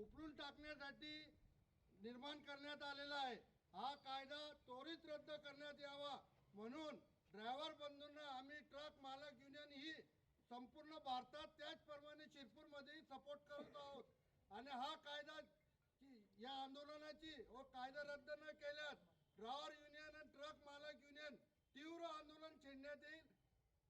उपळून टाकण्यासाठी निर्माण करण्यात आलेला आहे. हा कायदा त्वरित रद्द करण्यात यावा. म्हणून ड्रायव्हर बंधूंना आम्ही ट्रक मालक युनियन ही संपूर्ण भारतात त्याचप्रमाणे शिरपूरमध्येही सपोर्ट करत आहोत. आणि हा कायदा या आंदोलनाची व कायदा रद्द न केल्यास ड्रायव्हर युनियन आणि ट्रक मालक युनियन तीव्र आंदोलन छेडण्यात येईल.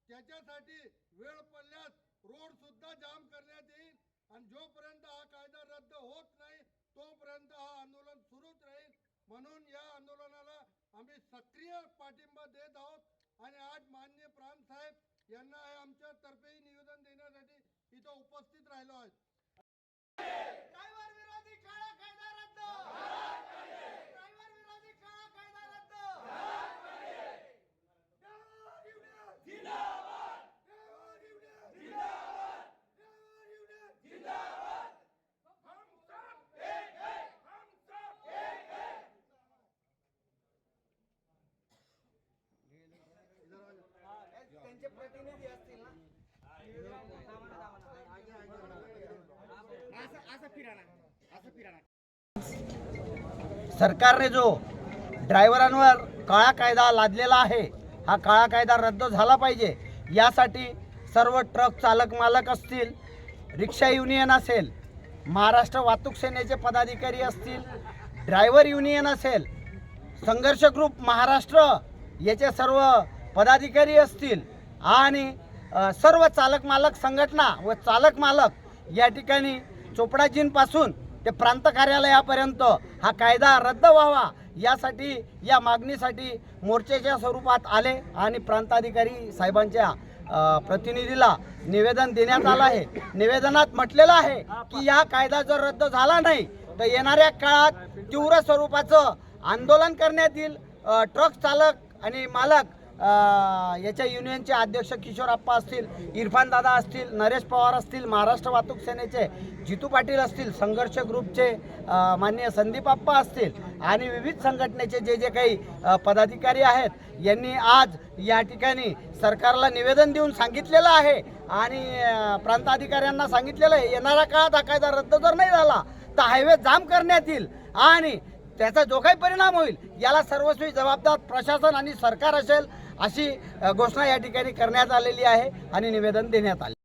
त्याच्यासाठी वेळ पडल्यास रोड सुद्धा जाम करण्यात येईल. आणि जोपर्यंत हा कायदा रद्द होत नाही तोपर्यंत हा आंदोलन सुरूच राहील म्हणून या आंदोलनाला आम्ही सक्रिय पाठिंबा देत आहोत. आणि आज मान्य प्राण साहेब यांना आमच्या तर्फेही निवेदन देण्यासाठी इथं उपस्थित राहिलो आहेत ड्रायव्हर विरोधी काळा कायदा रद्द ड्रायव्हर विरोधी काळा कायदा रद्द त्यांचे प्रतिनिधी असतील ना सरकारने जो ड्रायव्हरांवर काळा कायदा लादलेला आहे हा काळा कायदा रद्द झाला पाहिजे. यासाठी सर्व ट्रक चालक मालक असतील रिक्षा युनियन असेल महाराष्ट्र वाहतूक सेनेचे पदाधिकारी असतील ड्रायव्हर युनियन असेल संघर्ष ग्रुप महाराष्ट्र याचे सर्व पदाधिकारी असतील आणि सर्व चालक मालक संघटना व चालक मालक या ठिकाणी चोपडाजींपासून ते प्रांत कार्यालयापर्यंत हा कायदा रद्द व्हावा यासाठी या मागणीसाठी मोर्चेच्या स्वरूपात आले आणि प्रांताधिकारी साहेबांच्या प्रतिनिधीला निवेदन देण्यात आलं आहे. निवेदनात म्हटलेलं आहे की या कायदा जर रद्द झाला नाही तर येणाऱ्या काळात तीव्र स्वरूपाचं आंदोलन करण्यात येईल. ट्रक चालक आणि मालक याच्या युनियनचे अध्यक्ष किशोर आप्पा असतील इरफान दादा असतील नरेश पवार असतील महाराष्ट्र वाहतूक सेनेचे जितू पाटील असतील संघर्ष ग्रुपचे माननीय संदीप आप्पा असतील आणि विविध संघटनेचे जे जे काही पदाधिकारी आहेत यांनी आज या ठिकाणी सरकारला निवेदन देऊन सांगितलेलं आहे आणि प्रांताधिकाऱ्यांना सांगितलेलं आहे येणाऱ्या काळात हा कायदा रद्द जर नाही झाला तर हायवे जाम करण्यात येईल आणि त्याचा जो काही परिणाम होईल याला सर्वस्वी जबाबदार प्रशासन आणि सरकार असेल अशी घोषणा या ठिकाणी करण्यात आलेली आहे आणि निवेदन देण्यात आले.